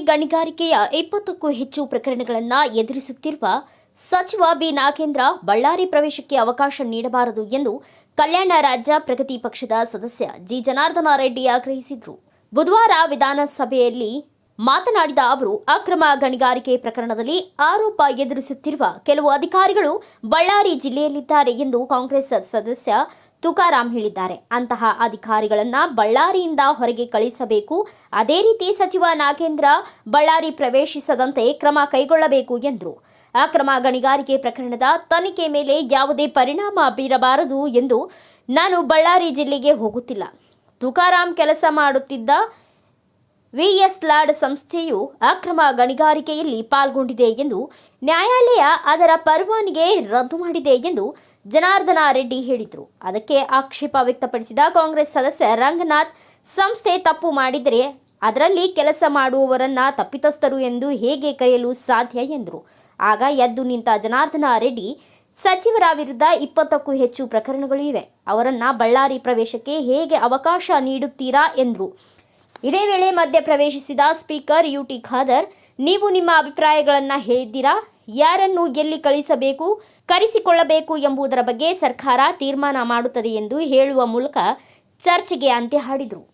ಗಣಿಗಾರಿಕೆಯ ಇಪ್ಪತ್ತಕ್ಕೂ ಹೆಚ್ಚು ಪ್ರಕರಣಗಳನ್ನು ಎದುರಿಸುತ್ತಿರುವ ಸಚಿವ ಬಿ. ನಾಗೇಂದ್ರ ಬಳ್ಳಾರಿ ಪ್ರವೇಶಕ್ಕೆ ಅವಕಾಶ ನೀಡಬಾರದು ಎಂದು ಕಲ್ಯಾಣ ರಾಜ್ಯ ಪ್ರಗತಿ ಪಕ್ಷದ ಸದಸ್ಯ ಜಿ. ಜನಾರ್ದನ ರೆಡ್ಡಿ ಆಗ್ರಹಿಸಿದರು. ಬುಧವಾರ ವಿಧಾನಸಭೆಯಲ್ಲಿ ಮಾತನಾಡಿದ ಅವರು, ಅಕ್ರಮ ಗಣಿಗಾರಿಕೆ ಪ್ರಕರಣದಲ್ಲಿ ಆರೋಪ ಎದುರಿಸುತ್ತಿರುವ ಕೆಲವು ಅಧಿಕಾರಿಗಳು ಬಳ್ಳಾರಿ ಜಿಲ್ಲೆಯಲ್ಲಿದ್ದಾರೆ ಎಂದು ಕಾಂಗ್ರೆಸ್ ಸದಸ್ಯ ತುಕಾರಾಂ ಹೇಳಿದ್ದಾರೆ. ಅಂತಹ ಅಧಿಕಾರಿಗಳನ್ನು ಬಳ್ಳಾರಿಯಿಂದ ಹೊರಗೆ ಕಳಿಸಬೇಕು. ಅದೇ ರೀತಿ ಸಚಿವ ನಾಗೇಂದ್ರ ಬಳ್ಳಾರಿ ಪ್ರವೇಶಿಸದಂತೆ ಕ್ರಮ ಕೈಗೊಳ್ಳಬೇಕು ಎಂದರು. ಅಕ್ರಮ ಗಣಿಗಾರಿಕೆ ಪ್ರಕರಣದ ತನಿಖೆ ಮೇಲೆ ಯಾವುದೇ ಪರಿಣಾಮ ಬೀರಬಾರದು ಎಂದು ನಾನು ಬಳ್ಳಾರಿ ಜಿಲ್ಲೆಗೆ ಹೋಗುತ್ತಿಲ್ಲ. ತುಕಾರಾಂ ಕೆಲಸ ಮಾಡುತ್ತಿದ್ದ ವಿಎಸ್ ಲಾಡ್ ಸಂಸ್ಥೆಯು ಅಕ್ರಮ ಗಣಿಗಾರಿಕೆಯಲ್ಲಿ ಪಾಲ್ಗೊಂಡಿದೆ ಎಂದು ನ್ಯಾಯಾಲಯ ಅದರ ಪರವಾನಿಗೆ ರದ್ದು ಮಾಡಿದೆ ಎಂದು ಜನಾರ್ದನ ರೆಡ್ಡಿ ಹೇಳಿದರು. ಅದಕ್ಕೆ ಆಕ್ಷೇಪ ವ್ಯಕ್ತಪಡಿಸಿದ ಕಾಂಗ್ರೆಸ್ ಸದಸ್ಯ ರಂಗನಾಥ್, ಸಂಸ್ಥೆ ತಪ್ಪು ಮಾಡಿದರೆ ಅದರಲ್ಲಿ ಕೆಲಸ ಮಾಡುವವರನ್ನ ತಪ್ಪಿತಸ್ಥರು ಎಂದು ಹೇಗೆ ಕರೆಯಲು ಸಾಧ್ಯ ಎಂದರು. ಆಗ ಎದ್ದು ನಿಂತ ಜನಾರ್ದನ ರೆಡ್ಡಿ, ಸಚಿವರ ವಿರುದ್ಧ ಇಪ್ಪತ್ತಕ್ಕೂ ಹೆಚ್ಚು ಪ್ರಕರಣಗಳು ಇವೆ. ಅವರನ್ನ ಬಳ್ಳಾರಿ ಪ್ರವೇಶಕ್ಕೆ ಹೇಗೆ ಅವಕಾಶ ನೀಡುತ್ತೀರಾ ಎಂದರು. ಇದೇ ವೇಳೆ ಮಧ್ಯ ಪ್ರವೇಶಿಸಿದ ಸ್ಪೀಕರ್ ಯುಟಿ ಖಾದರ್, ನೀವು ನಿಮ್ಮ ಅಭಿಪ್ರಾಯಗಳನ್ನು ಹೇಳಿದ್ದೀರಾ? ಯಾರನ್ನು ಎಲ್ಲಿ ಕಳಿಸಬೇಕು? ಕರೆಸಿಕೊಳ್ಳಬೇಕು ಎಂಬುದರ ಬಗ್ಗೆ ಸರ್ಕಾರ ತೀರ್ಮಾನ ಮಾಡುತ್ತದೆ ಎಂದು ಹೇಳುವ ಮೂಲಕ ಚರ್ಚೆಗೆ ಅಂತ್ಯ ಹಾಡಿದರು.